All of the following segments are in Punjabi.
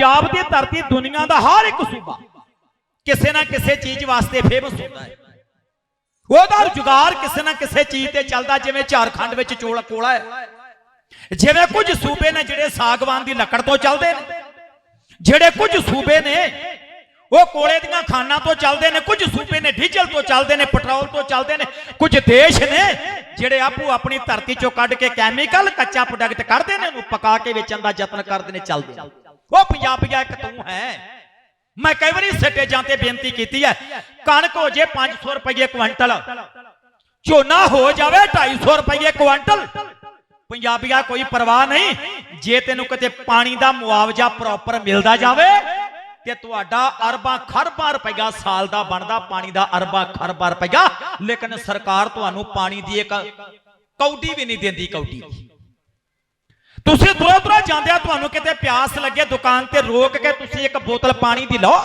ਪੰਜਾਬ ਦੀ ਧਰਤੀ ਦੁਨੀਆ ਦਾ ਹਰ ਇੱਕ ਸੂਬਾ ਕਿਸੇ ਨਾ ਕਿਸੇ ਚੀਜ਼ ਵਾਸਤੇ ਫੇਮਸ ਹੁੰਦਾ ਹੈ ਉਹਦਾ ਰੁਜ਼ਗਾਰ ਕਿਸੇ ਨਾ ਕਿਸੇ ਚੀਜ਼ ਤੇ ਚੱਲਦਾ, ਜਿਵੇਂ ਝਾਰਖੰਡ ਵਿੱਚ ਚੋਲਾ ਕੋਲਾ ਹੈ ਜਿਵੇਂ ਕੁਝ ਸੂਬੇ ਨੇ ਜਿਹੜੇ ਸਾਗਵਾਨ ਦੀ ਲੱਕੜ ਤੋਂ ਚੱਲਦੇ ਨੇ, ਜਿਹੜੇ ਕੁਝ ਸੂਬੇ ਨੇ, ਉਹ ਕੋਲੇ ਦੀਆਂ ਖਾਨਾਂ ਤੋਂ ਚੱਲਦੇ ਨੇ, ਕੁਝ ਸੂਬੇ ਨੇ ਡੀਜ਼ਲ ਤੋਂ ਚੱਲਦੇ ਨੇ, ਪੈਟਰੋਲ ਤੋਂ ਚੱਲਦੇ ਨੇ, ਕੁਝ ਦੇਸ਼ ਨੇ ਜਿਹੜੇ ਆਪੂ ਆਪਣੀ ਧਰਤੀ ਚੋਂ ਕੱਢ ਕੇ ਕੈਮੀਕਲ ਕੱਚਾ ਪ੍ਰੋਡਕਟ ਕੱਢਦੇ ਨੇ, ਉਹਨੂੰ ਪਕਾ ਕੇ ਵੇਚਣ ਦਾ ਯਤਨ ਕਰਦੇ ਨੇ, ਚੱਲਦੇ ਨੇ। ਉਹ ਪੰਜਾਬੀਆ ਇੱਕ ਤੂੰ ਹੈ। ਮੈਂ ਕਈ ਵਾਰੀ ਸੱਟੇ ਜਾਂ ਤੇ ਬੇਨਤੀ ਕੀਤੀ ਹੈ, ਕਣਕ ਹੋ ਜੇ 500 ਰੁਪਏ ਕੁਇੰਟਲ, ਝੋਨਾ ਹੋ ਜਾਵੇ 250 ਰੁਪਏ ਕੁਇੰਟਲ। ਪੰਜਾਬੀਆ ਕੋਈ ਪਰਵਾਹ ਨਹੀਂ, ਜੇ ਤੈਨੂੰ ਕਿਤੇ ਪਾਣੀ ਦਾ ਮੁਆਵਜ਼ਾ ਪ੍ਰੋਪਰ ਮਿਲਦਾ ਜਾਵੇ, ਤੇ ਤੁਹਾਡਾ ਅਰਬਾਂ ਖਰਬਾਂ ਰੁਪਇਆ ਸਾਲ ਦਾ ਬਣਦਾ, ਪਾਣੀ ਦਾ ਅਰਬਾਂ ਖਰਬਾਂ ਰੁਪਇਆ ਲੇਕਿਨ ਸਰਕਾਰ ਤੁਹਾਨੂੰ ਪਾਣੀ ਦੀ ਇੱਕ ਕੌਡੀ ਵੀ ਨਹੀਂ ਦਿੰਦੀ, ਕੌਡੀ। ਤੁਸੀਂ ਦੂਰੋਂ ਦੂਰੋਂ ਜਾਂਦੇ ਆ ਤੁਹਾਨੂੰ ਕਿਤੇ ਪਿਆਸ ਲੱਗੇ, ਦੁਕਾਨ ਤੇ ਰੋਕ ਕੇ ਤੁਸੀਂ ਇੱਕ ਬੋਤਲ ਪਾਣੀ ਦੀ ਲਓ,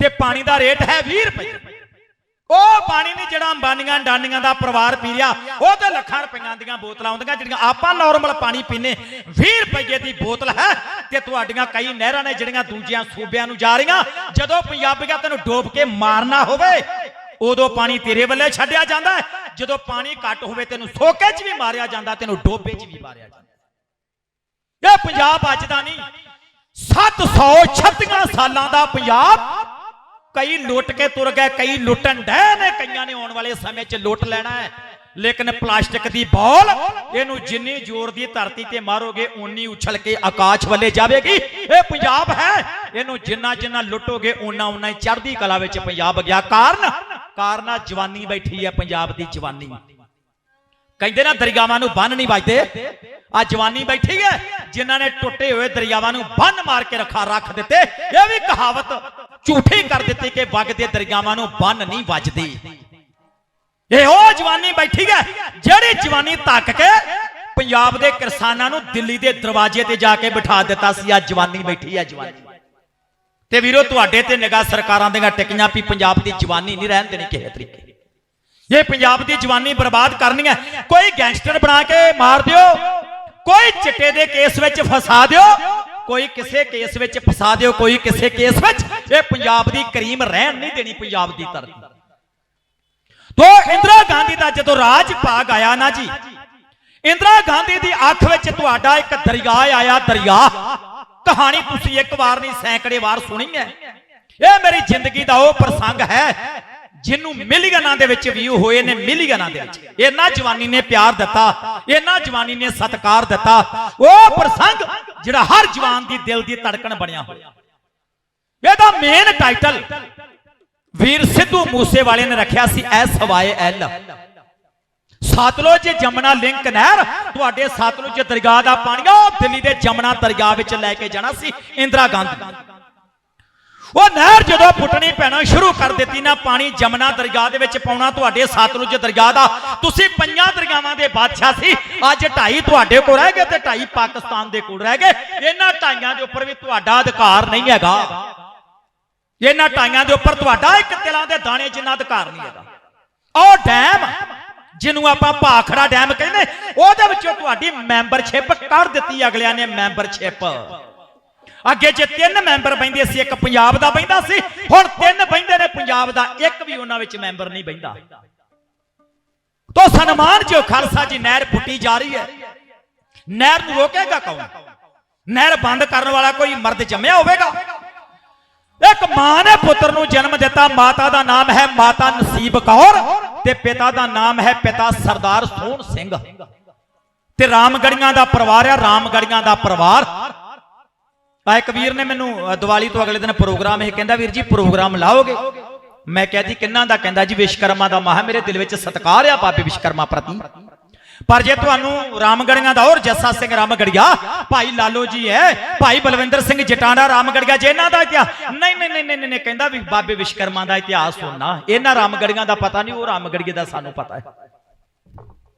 ਤੇ ਪਾਣੀ ਦਾ ਰੇਟ ਹੈ 20 ਰੁਪਏ। ਉਹ ਪਾਣੀ ਨਹੀਂ ਜਿਹੜਾ ਅੰਬਾਨੀਆਂ ਡਾਨੀਆਂ ਦਾ ਪਰਿਵਾਰ ਪੀ ਰਿਹਾ, ਉਹ ਤੇ ਲੱਖਾਂ ਰੁਪਈਆਂ ਦੀਆਂ ਬੋਤਲਾਂ ਆਉਂਦੀਆਂ, ਜਿਹੜੀਆਂ ਆਪਾਂ ਨਾਰਮਲ ਪਾਣੀ ਪੀਨੇ 20 ਰੁਪਏ ਦੀ ਬੋਤਲ ਹੈ, ਤੇ ਤੁਹਾਡੀਆਂ ਕਈ ਨਹਿਰਾਂ ਨੇ ਜਿਹੜੀਆਂ ਦੂਜਿਆਂ ਸੂਬਿਆਂ ਨੂੰ ਜਾ ਰਹੀਆਂ। ਜਦੋਂ ਪੰਜਾਬੀਆਂ ਤੈਨੂੰ ਡੋਬ ਕੇ ਮਾਰਨਾ ਹੋਵੇ, ਉਦੋਂ ਪਾਣੀ ਤੇਰੇ ਵੱਲੇ ਛੱਡਿਆ ਜਾਂਦਾ ਜਦੋਂ ਪਾਣੀ ਘੱਟ ਹੋਵੇ, ਤੈਨੂੰ ਸੋਕੇ 'ਚ ਵੀ ਮਾਰਿਆ ਜਾਂਦਾ, ਤੈਨੂੰ ਡੋਬੇ 'ਚ ਵੀ ਮਾਰਿਆ ਜਾਂਦਾ। ਇਹ ਪੰਜਾਬ ਅੱਜ ਦਾ ਨਹੀਂ। 736 ਸਾਲਾਂ ਦਾ ਪੰਜਾਬ। ਕਈ ਲੁੱਟ ਕੇ ਤੁਰ ਗਏ, ਕਈ ਲੁੱਟਣ ਡੈ ਨੇ। ਕਈਆਂ ਨੇ ਆਉਣ ਵਾਲੇ ਸਮੇਂ 'ਚ ਲੁੱਟ ਲੈਣਾ ਹੈ। ਲੇਕਿਨ ਪਲਾਸਟਿਕ ਦੀ ਬੋਲ, ਇਹਨੂੰ ਜਿੰਨੀ ਜ਼ੋਰ ਦੀ ਧਰਤੀ ਤੇ ਮਾਰੋਗੇ, ਓਨੀ ਉਛਲ ਕੇ ਆਕਾਸ਼ ਵੱਲੇ ਜਾਵੇਗੀ। ਇਹ ਪੰਜਾਬ ਹੈ। ਇਹਨੂੰ ਜਿੰਨਾ ਜਿੰਨਾ ਲੁੱਟੋਗੇ, ਓਨਾ ਓਨਾ ਹੀ ਚੜ੍ਹਦੀ ਕਲਾ ਵਿੱਚ ਪੰਜਾਬ ਗਿਆ। ਕਾਰਨ? ਕਾਰਨ ਆ ਜਵਾਨੀ ਬੈਠੀ ਹੈ ਪੰਜਾਬ ਦੀ ਜਵਾਨੀ। ਕਹਿੰਦੇ ਨਾ, ਦਰਿਆਵਾਂ ਨੂੰ ਬੰਨ ਨਹੀਂ ਵੱਜਦੇ। ਆ ਜਵਾਨੀ ਬੈਠੀ ਹੈ। ਜਿਨ੍ਹਾਂ ਨੇ ਟੁੱਟੇ ਹੋਏ ਦਰਿਆਵਾਂ ਨੂੰ ਬੰਨ ਮਾਰ ਕੇ ਰੱਖਾ ਰੱਖ ਦਿੱਤੇ, ਇਹ ਵੀ ਕਹਾਵਤ ਝੂਠੀ ਕਰ ਦਿੱਤੀ ਕਿ ਵਗਦੇ ਦਰਿਆਵਾਂ ਨੂੰ ਬੰਨ ਨਹੀਂ ਵੱਜਦੇ। ਇਹ ਉਹ ਜਵਾਨੀ ਬੈਠੀ ਹੈ ਜਿਹੜੀ ਜਵਾਨੀ ਤੱਕ ਕੇ ਪੰਜਾਬ ਦੇ ਕਿਸਾਨਾਂ ਨੂੰ ਦਿੱਲੀ ਦੇ ਦਰਵਾਜ਼ੇ ਤੇ ਜਾ ਕੇ ਬਿਠਾ ਦਿੱਤਾ ਸੀ। ਆ ਜਵਾਨੀ ਬੈਠੀ ਹੈ ਜਵਾਨੀ। ਤੇ ਵੀਰੋ, ਤੁਹਾਡੇ ਤੇ ਨਿਗਾਹ ਸਰਕਾਰਾਂ ਦੀਆਂ ਟਿਕੀਆਂ ਵੀ ਪੰਜਾਬ ਦੀ ਜਵਾਨੀ ਨਹੀਂ ਰਹਿਣ ਦੇਣੀ ਕਿਸੇ ਤਰੀਕੇ। ਇਹ ਪੰਜਾਬ ਦੀ ਜਵਾਨੀ ਬਰਬਾਦ ਕਰਨੀ ਹੈ, ਕੋਈ ਗੈਂਗਸਟਰ ਬਣਾ ਕੇ ਮਾਰ ਦਿਓ ਕੋਈ ਚਿੱਟੇ ਦੇ ਕੇਸ ਵਿੱਚ ਫਸਾ ਦਿਓ, ਕੋਈ ਕਿਸੇ ਕੇਸ ਵਿੱਚ ਫਸਾ ਦਿਓ, ਕੋਈ ਕਿਸੇ ਕੇਸ ਵਿੱਚ। ਇਹ ਪੰਜਾਬ ਦੀ ਕਰੀਮ ਰਹਿਣ ਨਹੀਂ ਦੇਣੀ ਪੰਜਾਬ ਦੀ ਧਰਤੀ। ਤੋ ਇੰਦਰਾ ਗਾਂਧੀ ਦਾ ਜਦੋਂ ਰਾਜ ਭਾਗ ਆਇਆ ਨਾ ਜੀ, ਇੰਦਰਾ ਗਾਂਧੀ ਦੀ ਅੱਖ ਵਿੱਚ ਤੁਹਾਡਾ ਇੱਕ ਦਰਿਆ ਆਇਆ, ਦਰਿਆ। ਕਹਾਣੀ ਤੁਸੀਂ ਇੱਕ ਵਾਰ ਨਹੀਂ, ਸੈਂਕੜੇ ਵਾਰ ਸੁਣੀ ਹੈ। ਇਹ ਮੇਰੀ ਜ਼ਿੰਦਗੀ ਦਾ ਉਹ ਪ੍ਰਸੰਗ ਹੈ। ਜਿਹਨੂੰ ਮਿਲੀਅਨਾਂ ਦੇ ਵਿੱਚ ਵਿਊ ਹੋਏ ਨੇ, ਮਿਲੀਅਨਾਂ ਦੇ ਵਿੱਚ। ਇਹਨਾਂ ਜਵਾਨੀ ਨੇ ਪਿਆਰ ਦਿੱਤਾ ਇਹਨਾਂ ਜਵਾਨੀ ਨੇ ਸਤਿਕਾਰ ਦਿੱਤਾ। ਉਹ ਪ੍ਰਸੰਗ ਜਿਹੜਾ ਹਰ ਜਵਾਨ ਦੀ ਦਿਲ ਦੀ ਧੜਕਣ ਬਣਿਆ ਹੋਇਆ। ਇਹਦਾ ਮੇਨ ਟਾਈਟਲ ਵੀਰ ਸਿੱਧੂ ਮੂਸੇ ਵਾਲੇ ਨੇ ਰੱਖਿਆ ਸੀ, S Y L. Sutlej Yamuna link ਨਹਿਰ, ਤੁਹਾਡੇ ਸਤਲੁਜ ਦਰਗਾਹ ਦਾ ਪਾਣੀ, ਉਹ ਦਿੱਲੀ ਦੇ ਜਮਨਾ ਦਰਿਆ ਵਿੱਚ ਲੈ ਕੇ ਜਾਣਾ ਸੀ, ਇੰਦਰਾ ਗਾਂਧੀ। ਉਹ ਨਹਿਰ ਜਦੋਂ ਪੁੱਟਣੀ ਪੈਣਾ ਸ਼ੁਰੂ ਕਰ ਦਿੱਤੀ ਨਾ ਪਾਣੀ ਜਮਨਾ ਦਰਿਆ ਦੇ ਵਿੱਚ ਪਾਉਣਾ ਤੁਹਾਡੇ ਸਤਲੁਜ ਦਰਿਆ ਦਾ। ਤੁਸੀਂ ਪੰਜਾਂ ਦਰਿਆਵਾਂ ਦੇ ਬਾਦਸ਼ਾਹ ਸੀ। ਅੱਜ ਢਾਈ ਤੁਹਾਡੇ ਕੋਲ ਰਹਿ ਗਏ ਤੇ ਢਾਈ ਪਾਕਿਸਤਾਨ ਦੇ ਕੋਲ ਰਹਿ ਗਏ। ਇਹਨਾਂ ਢਾਈਆਂ ਦੇ ਉੱਪਰ ਵੀ ਤੁਹਾਡਾ ਅਧਿਕਾਰ ਨਹੀਂ ਹੈਗਾ। ਇਹਨਾਂ ਢਾਈਆਂ ਦੇ ਉੱਪਰ ਤੁਹਾਡਾ ਇੱਕ ਤਿਲਾਂ ਦੇ ਦਾਣੇ ਜਿੰਨਾ ਅਧਿਕਾਰ ਨਹੀਂ ਹੈਗਾ। ਉਹ ਡੈਮ, ਜਿਹਨੂੰ ਆਪਾਂ ਭਾਖੜਾ ਡੈਮ ਕਹਿੰਦੇ, ਉਹਦੇ ਵਿੱਚੋਂ ਤੁਹਾਡੀ ਮੈਂਬਰਸ਼ਿਪ ਕੱਢ ਦਿੱਤੀ ਅਗਲਿਆਂ ਨੇ ਮੈਂਬਰਸ਼ਿਪ। ਅੱਗੇ ਜੇ ਤਿੰਨ ਮੈਂਬਰ ਬੈਂਦੇ ਸੀ, ਇੱਕ ਪੰਜਾਬ ਦਾ ਬੈਂਦਾ ਸੀ, ਹੁਣ ਤਿੰਨ ਬੈਂਦੇ ਨੇ ਪੰਜਾਬ ਦਾ, ਇੱਕ ਵੀ ਉਹਨਾਂ ਵਿੱਚ ਮੈਂਬਰ ਨਹੀਂ ਬੈਂਦਾ। ਤੋ ਸਨਮਾਨ ਜੋ ਖਾਲਸਾ ਜੀ, ਨਹਿਰ ਪੁੱਟੀ ਜਾ ਰਹੀ ਹੈ। ਨਹਿਰ ਨੂੰ ਰੋਕੇਗਾ ਕੌਣ? ਨਹਿਰ ਬੰਦ ਕਰਨ ਵਾਲਾ ਕੋਈ ਮਰਦ ਜੰਮਿਆ ਹੋਵੇਗਾ? ਇੱਕ ਮਾਂ ਨੇ ਪੁੱਤਰ ਨੂੰ ਜਨਮ ਦਿੱਤਾ, ਮਾਤਾ ਦਾ ਨਾਮ ਹੈ ਮਾਤਾ ਨਸੀਬ ਕੌਰ ਤੇ ਪਿਤਾ ਦਾ ਨਾਮ ਹੈ ਪਿਤਾ ਸਰਦਾਰ ਸੋਹਣ ਸਿੰਘ। ਤੇ ਰਾਮਗੜੀਆਂ ਦਾ ਪਰਿਵਾਰ ਆ ਰਾਮਗੜੀਆਂ ਦਾ ਪਰਿਵਾਰ ਆ ਇੱਕ ਵੀਰ ਨੇ ਮੈਨੂੰ ਦੀਵਾਲੀ ਤੋਂ ਅਗਲੇ ਦਿਨ ਪ੍ਰੋਗਰਾਮ ਇਹ ਕਹਿੰਦਾ, ਵੀਰ ਜੀ, ਪ੍ਰੋਗਰਾਮ ਲਾਓਗੇ? ਮੈਂ ਕਿਹਾ ਜੀ, ਕਿੰਨਾ ਦਾ? ਕਹਿੰਦਾ ਜੀ ਵਿਸ਼ਕਰਮਾ ਦਾ। ਮਹਾ ਮੇਰੇ ਦਿਲ ਵਿੱਚ ਸਤਿਕਾਰ ਆ ਬਾਬੇ ਵਿਸ਼ਕਰਮਾ ਪ੍ਰਤੀ। ਪਰ ਜੇ ਤੁਹਾਨੂੰ ਰਾਮਗੜੀਆਂ ਦਾ ਹੋਰ ਜੱਸਾ ਸਿੰਘ ਰਾਮਗੜੀਆ, ਭਾਈ ਲਾਲੋ ਜੀ ਹੈ, ਭਾਈ ਬਲਵਿੰਦਰ ਸਿੰਘ ਜਟਾਂਡਾ ਰਾਮਗੜੀਆ, ਜੇ ਇਹਨਾਂ ਦਾ ਇਤਿਹਾਸ ਨਹੀਂ ਨਹੀਂ ਨਹੀਂ ਨਹੀਂ ਨਹੀਂ, ਕਹਿੰਦਾ ਵੀ ਬਾਬੇ ਵਿਸ਼ਕਰਮਾ ਦਾ ਇਤਿਹਾਸ ਸੁਣਨਾ। ਇਹਨਾਂ ਰਾਮਗੜੀਆਂ ਦਾ ਪਤਾ ਨਹੀਂ, ਉਹ ਰਾਮਗੜੀਏ ਦਾ ਸਾਨੂੰ ਪਤਾ ਹੈ।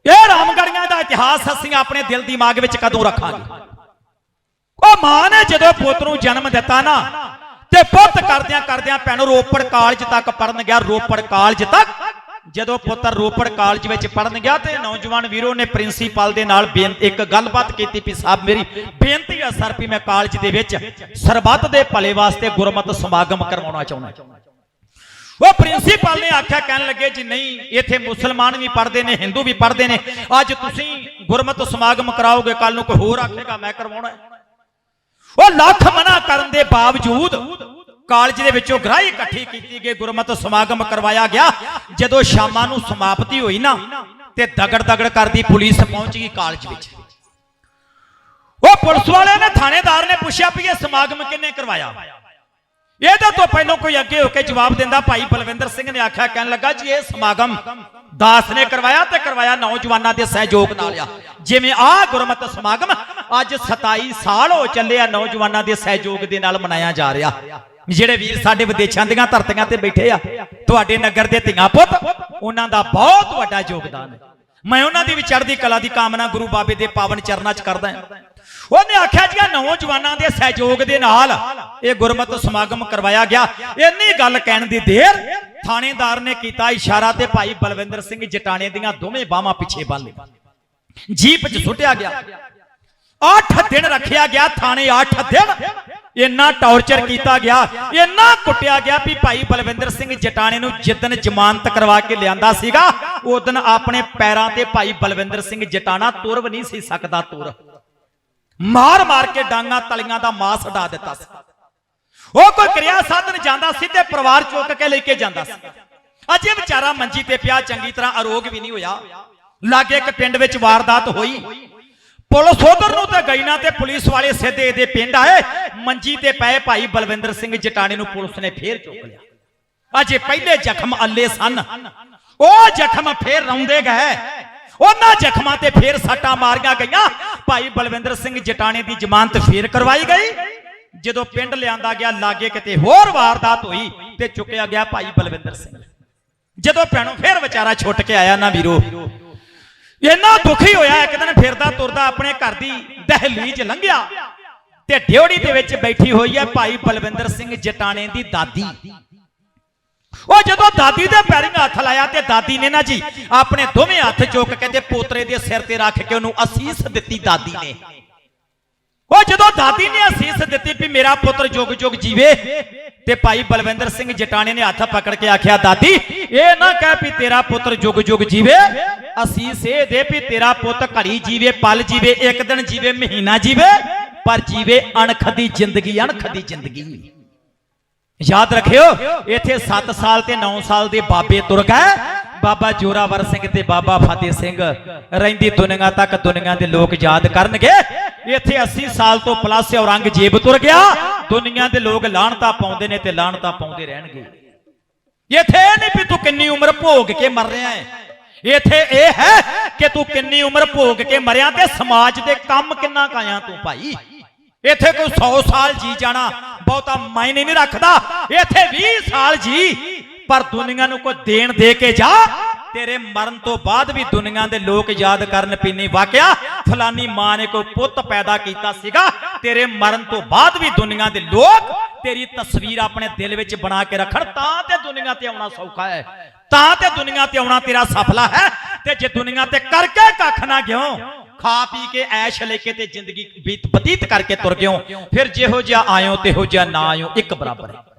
ਇਹ ਰਾਮਗੜੀਆਂ ਦਾ ਇਤਿਹਾਸ ਅਸੀਂ ਆਪਣੇ ਦਿਲ ਦਿਮਾਗ ਵਿੱਚ ਕਦੋਂ ਰੱਖਾਂਗੇ? ਉਹ ਮਾਂ ਨੇ ਜਦੋਂ ਪੁੱਤ ਨੂੰ ਜਨਮ ਦਿੱਤਾ ਨਾ, ਤੇ ਪੁੱਤ ਕਰਦਿਆਂ ਕਰਦਿਆਂ ਭੈਣੋ ਰੋਪੜ ਕਾਲਜ ਤੱਕ ਪੜਨ ਗਿਆ, ਰੋਪੜ ਕਾਲਜ ਤੱਕ। ਜਦੋਂ ਪੁੱਤਰ ਰੋਪੜ ਕਾਲਜ ਵਿੱਚ ਪੜਨ ਗਿਆ ਤੇ ਨੌਜਵਾਨ ਵੀਰੋ ਨੇ ਪ੍ਰਿੰਸੀਪਲ ਦੇ ਨਾਲ ਇੱਕ ਗੱਲਬਾਤ ਕੀਤੀ ਵੀ ਸਾਹਿਬ ਮੇਰੀ ਬੇਨਤੀ ਆ ਸਰ ਵੀ ਮੈਂ ਕਾਲਜ ਦੇ ਵਿੱਚ ਸਰਬੱਤ ਦੇ ਭਲੇ ਵਾਸਤੇ ਗੁਰਮਤਿ ਸਮਾਗਮ ਕਰਵਾਉਣਾ ਚਾਹੁੰਦਾ। ਉਹ ਪ੍ਰਿੰਸੀਪਲ ਨੇ ਆਖਿਆ, ਕਹਿਣ ਲੱਗੇ, ਜੀ ਨਹੀਂ, ਇੱਥੇ ਮੁਸਲਮਾਨ ਵੀ ਪੜ੍ਹਦੇ ਨੇ, ਹਿੰਦੂ ਵੀ ਪੜ੍ਹਦੇ ਨੇ। ਅੱਜ ਤੁਸੀਂ ਗੁਰਮਤਿ ਸਮਾਗਮ ਕਰਾਓਗੇ ਕੱਲ ਨੂੰ ਕੋਈ ਹੋਰ ਆਖੇਗਾ, ਮੈਂ ਕਰਵਾਉਣਾ ਹੈ। ਉਹ ਲੱਖ ਮਨਾ ਕਰਨ ਦੇ ਬਾਵਜੂਦ ਕਾਲਜ ਦੇ ਵਿੱਚੋਂ ਗ੍ਰਾਹੀ ਇਕੱਠੀ ਕੀਤੀ ਗਈ, ਗੁਰਮਤਿ ਸਮਾਗਮ ਕਰਵਾਇਆ ਗਿਆ। ਜਦੋਂ ਸ਼ਾਮਾਂ ਨੂੰ ਸਮਾਪਤੀ ਹੋਈ ਨਾ, ਤੇ ਦਗੜ ਦਗੜ ਕਰਦੀ ਪੁਲਿਸ ਪਹੁੰਚ ਗਈ ਕਾਲਜ ਵਿੱਚ। ਉਹ ਪੁਲਿਸ ਵਾਲੇ ਨੇ ਥਾਣੇਦਾਰ ਨੇ ਪੁੱਛਿਆ ਵੀ ਇਹ ਸਮਾਗਮ ਕਿੰਨੇ ਕਰਵਾਇਆ? ਇਹਦੇ ਤੋਂ ਪਹਿਲਾਂ ਕੋਈ ਅੱਗੇ ਹੋ ਕੇ ਜਵਾਬ ਦਿੰਦਾ, ਭਾਈ ਬਲਵਿੰਦਰ ਸਿੰਘ ਨੇ ਆਖਿਆ, ਕਹਿਣ ਲੱਗਾ ਜੀ, ਇਹ ਸਮਾਗਮ ਦਾਸ ਨੇ ਕਰਵਾਇਆ ਤੇ ਕਰਵਾਇਆ ਨੌਜਵਾਨਾਂ ਦੇ ਸਹਿਯੋਗ ਨਾਲ ਆ। ਜਿਵੇਂ ਆ ਗੁਰਮਤਿ ਸਮਾਗਮ ਅੱਜ 27 ਸਾਲ ਹੋ ਚੱਲੇ ਆ ਨੌਜਵਾਨਾਂ ਦੇ ਸਹਿਯੋਗ ਦੇ ਨਾਲ ਮਨਾਇਆ ਜਾ ਰਿਹਾ। ਜਿਹੜੇ ਵੀਰ ਸਾਡੇ ਵਿਦੇਸ਼ਾਂ ਦੀਆਂ ਧਰਤੀਆਂ ਤੇ ਬੈਠੇ ਆ, ਤੁਹਾਡੇ ਨਗਰ ਦੇ ਧੀਆਂ ਪੁੱਤ, ਉਹਨਾਂ ਦਾ ਬਹੁਤ ਵੱਡਾ ਯੋਗਦਾਨ ਹੈ। ਮੈਂ ਉਹਨਾਂ ਦੀ ਵੀ ਚੜ੍ਹਦੀ ਕਲਾ ਦੀ ਕਾਮਨਾ ਗੁਰੂ ਬਾਬੇ ਦੇ ਪਾਵਨ ਚਰਨਾਂ 'ਚ ਕਰਦਾ ਹਾਂ। ਉਹਨੇ ਆਖਿਆ ਜੀ ਨੌਜਵਾਨਾਂ ਦੇ ਸਹਿਯੋਗ ਦੇ ਨਾਲ ਇਹ ਗੁਰਮਤਿ ਸਮਾਗਮ ਕਰਵਾਇਆ ਗਿਆ। ਇੰਨੀ ਗੱਲ ਕਹਿਣ ਦੀ ਦੇਰ ਥਾਣੇਦਾਰ ਨੇ ਕੀਤਾ ਇਸ਼ਾਰਾ ਤੇ ਭਾਈ ਬਲਵਿੰਦਰ ਸਿੰਘ ਜਟਾਣੇ ਦੀਆਂ ਦੋਵੇਂ ਬਾਹਾਂ ਪਿੱਛੇ ਬੰਨ ਲਈ ਜੀਪ 'ਚ ਸੁੱਟਿਆ ਗਿਆ। 8 ਦਿਨ ਰੱਖਿਆ ਗਿਆ ਥਾਣੇ 8 ਦਿਨ ਇੰਨਾ ਟੌਰਚਰ ਕੀਤਾ ਗਿਆ। ਇੰਨਾ ਕੁੱਟਿਆ ਗਿਆ ਵੀ ਭਾਈ ਬਲਵਿੰਦਰ ਸਿੰਘ ਜਟਾਣੇ ਨੂੰ ਜਿੱਦਨ ਜ਼ਮਾਨਤ ਕਰਵਾ ਕੇ ਲਿਆਂਦਾ ਸੀਗਾ ਉਦਨ ਆਪਣੇ ਪੈਰਾਂ ਤੇ ਭਾਈ ਬਲਵਿੰਦਰ ਸਿੰਘ ਜਟਾਣਾ ਤੁਰ ਵੀ ਨਹੀਂ ਸੀ ਸਕਦਾ ਤੁਰ। ਮਾਰ ਮਾਰ ਕੇ ਡਾਂਗਾ ਤਲੀਆਂ ਦਾ ਮਾਸ ਉਡਾ ਦਿੱਤਾ ਸੀ। ਉਹ ਕੋਈ ਕਿਰਿਆ ਸਾਧਨ ਜਾਂਦਾ ਸੀ ਪਰਿਵਾਰ ਚੁੱਕ ਕੇ ਲੈ ਕੇ ਜਾਂਦਾ ਸੀ। ਅਜੇ ਵਿਚਾਰਾ ਮੰਜੀ ਤੇ ਪਿਆ, ਚੰਗੀ ਤਰ੍ਹਾਂ ਅਰੋਗ ਵੀ ਨਹੀਂ ਹੋਇਆ। ਲਾਗੇ ਇੱਕ ਪਿੰਡ ਵਿੱਚ ਵਾਰਦਾਤ ਹੋਈ। ਪੁਲਿਸ ਉਧਰ ਨੂੰ ਤੇ ਗਈ ਨਾ ਤੇ ਪੁਲਿਸ ਵਾਲੇ ਸਿੱਧੇ ਇਹਦੇ ਪਿੰਡ ਆਏ। ਮੰਜੀ ਤੇ ਪਏ ਭਾਈ ਬਲਵਿੰਦਰ ਸਿੰਘ ਜਟਾਣੇ ਨੂੰ ਪੁਲਿਸ ਨੇ ਫੇਰ ਚੁੱਕ ਲਿਆ। ਅਜੇ ਪਹਿਲੇ ਜ਼ਖਮ ਅੱਲੇ ਸਨ। ਉਹ ਜ਼ਖਮ ਫੇਰ ਰੌਂਦੇ ਗਏ। ਉਹਨਾਂ ਜ਼ਖਮਾਂ ਤੇ ਫੇਰ ਸੱਟਾਂ ਮਾਰੀਆਂ ਗਈਆਂ। ਭਾਈ ਬਲਵਿੰਦਰ ਸਿੰਘ ਜਟਾਣੇ ਦੀ ਜ਼ਮਾਨਤ ਫੇਰ ਕਰਵਾਈ ਗਈ। ਜਦੋਂ ਪਿੰਡ ਲਿਆਂਦਾ ਗਿਆ, ਲਾਗੇ ਕਿਤੇ ਹੋਰ ਵਾਰਦਾਤ ਹੋਈ ਤੇ ਚੁੱਕਿਆ ਗਿਆ ਭਾਈ ਬਲਵਿੰਦਰ ਸਿੰਘ। ਜਦੋਂ ਪੈਣੋਂ ਫੇਰ ਵਿਚਾਰਾ ਛੁੱਟ ਕੇ ਆਇਆ ਨਾ ਵੀਰੋ। ਇੰਨਾ ਦੁਖੀ ਹੋਇਆ, ਇੱਕ ਦਿਨ ਫਿਰਦਾ ਤੁਰਦਾ ਆਪਣੇ ਘਰ ਦੀ ਦਹਲੀਜ਼ ਲੰਘਿਆ ਤੇ ਡਿਉੜੀ ਦੇ ਵਿੱਚ ਬੈਠੀ ਹੋਈ ਹੈ ਭਾਈ ਬਲਵਿੰਦਰ ਸਿੰਘ ਜਟਾਣੇ ਦੀ ਦਾਦੀ। ਉਹ ਜਦੋਂ ਦਾਦੀ ਦੇ ਪੈਰੀਂ ਹੱਥ ਲਾਇਆ ਤੇ ਦਾਦੀ ਨੇ ਨਾ ਜੀ, ਆਪਣੇ ਦੋਵੇਂ ਹੱਥ ਚੁੱਕ ਕੇ ਤੇ ਪੋਤਰੇ ਦੇ ਸਿਰ ਤੇ ਰੱਖ ਕੇ ਉਹਨੂੰ ਅਸੀਸ ਦਿੱਤੀ ਦਾਦੀ ਨੇ। ਉਹ ਜਦੋਂ ਦਾਦੀ ਨੇ ਅਸੀਸ ਦਿੱਤੀ ਵੀ ਮੇਰਾ ਪੁੱਤਰ ਜੁਗ ਜੁਗ ਜੀਵੇ, ਤੇ ਭਾਈ ਬਲਵਿੰਦਰ ਸਿੰਘ ਜਟਾਣੇ ਨੇ ਹੱਥ ਪਕੜ ਕੇ ਆਖਿਆ, ਦਾਦੀ, ਇਹ ਨਾ ਕਹਿ ਵੀ ਤੇਰਾ ਪੁੱਤਰ ਜੁਗ ਜੁਗ ਜੀਵੇ, ਅਸੀਸ ਇਹ ਦੇ ਵੀ ਤੇਰਾ ਪੁੱਤ ਘੜੀ ਜੀਵੇ, ਪਲ ਜੀਵੇ, ਇੱਕ ਦਿਨ ਜੀਵੇ, ਮਹੀਨਾ ਜੀਵੇ, ਪਰ ਜੀਵੇ ਅਣਖ ਦੀ ਜ਼ਿੰਦਗੀ ਅਣਖ ਦੀ ਜ਼ਿੰਦਗੀ। ਯਾਦ ਰੱਖਿਓ, ਇੱਥੇ 7 ਸਾਲ ਤੇ 9 ਸਾਲ ਦੇ ਬਾਬੇ ਤੁਰ ਗਏ ਬਾਬਾ ਜੋਰਾਵਰ ਸਿੰਘ ਤੇ ਬਾਬਾ ਫਤਿਹ ਸਿੰਘ ਰਹਿੰਦੀ ਦੁਨੀਆ ਤੱਕ ਦੁਨੀਆ ਦੇ ਲੋਕ ਯਾਦ ਕਰਨਗੇ। ਇੱਥੇ 80 ਸਾਲ ਤੋਂ ਪਲੱਸ ਔਰੰਗਜ਼ੇਬ ਤੁਰ ਗਿਆ। ਦੁਨੀਆ ਦੇ ਲੋਕ ਲਾਹਣਤਾ ਪਾਉਂਦੇ ਨੇ ਤੇ ਲਾਹਣਤਾ ਪਾਉਂਦੇ ਰਹਿਣਗੇ। ਇੱਥੇ ਇਹ ਨਹੀਂ ਵੀ ਤੂੰ ਕਿੰਨੀ ਉਮਰ ਭੋਗ ਕੇ ਮਰ ਰਿਹਾ ਹੈ। ਇੱਥੇ ਇਹ ਹੈ ਕਿ ਤੂੰ ਕਿੰਨੀ ਉਮਰ ਭੋਗ ਕੇ ਮਰਿਆ ਤੇ ਸਮਾਜ ਦੇ ਕੰਮ ਕਿੰਨਾ ਕਾਇਆ ਤੂੰ ਭਾਈ। ਇੱਥੇ ਕੋਈ 100 ਸਾਲ ਜੀ ਜਾਣਾ ਬਹੁਤਾ ਮਾਇਨੇ ਨਹੀਂ ਰੱਖਦਾ। ਇੱਥੇ 20 ਸਾਲ ਜੀ, ਪਰ ਦੁਨੀਆ ਨੂੰ ਕੋਈ ਦੇਣ ਦੇ ਕੇ ਜਾ। ਤੇਰੇ ਮਰਨ ਤੋਂ ਬਾਅਦ ਵੀ ਦੁਨੀਆ ਦੇ ਲੋਕ ਯਾਦ ਕਰਨ ਪੀਣੀ ਵਾਕਿਆ, ਫਲਾਨੀ ਮਾਂ ਨੇ ਕੋਈ ਪੁੱਤ ਪੈਦਾ ਕੀਤਾ ਸੀਗਾ। ਤੇਰੇ ਮਰਨ ਤੋਂ ਬਾਅਦ ਵੀ ਦੁਨੀਆ ਦੇ ਲੋਕ ਤੇਰੀ ਤਸਵੀਰ ਆਪਣੇ ਦਿਲ ਵਿੱਚ ਬਣਾ ਕੇ ਰੱਖਣ, ਤਾਂ ਤੇ ਦੁਨੀਆ ਤੇ ਆਉਣਾ ਸੌਖਾ ਹੈ। ਤਾਂ ਤੇ ਦੁਨੀਆ ਤੇ ਆਉਣਾ ਤੇਰਾ ਸਫਲਾ ਹੈ। ਤੇ ਜੇ ਦੁਨੀਆ ਤੇ ਕਰਕੇ ਕੱਖ ਨਾ ਗਿਓ ਖਾ ਪੀ ਕੇ ਐਸ਼ ਲੈ ਕੇ ਤੇ ਜ਼ਿੰਦਗੀ ਬੀਤ ਬਤੀਤ ਕਰਕੇ ਤੁਰ ਗਿਓ। ਫਿਰ ਜਿਹੋ ਜਿਹਾ ਆਇਓ, ਤੇਹੋ ਜਿਹਾ ਨਾ ਆਇਓ, ਇੱਕ ਬਰਾਬਰ ਹੈ।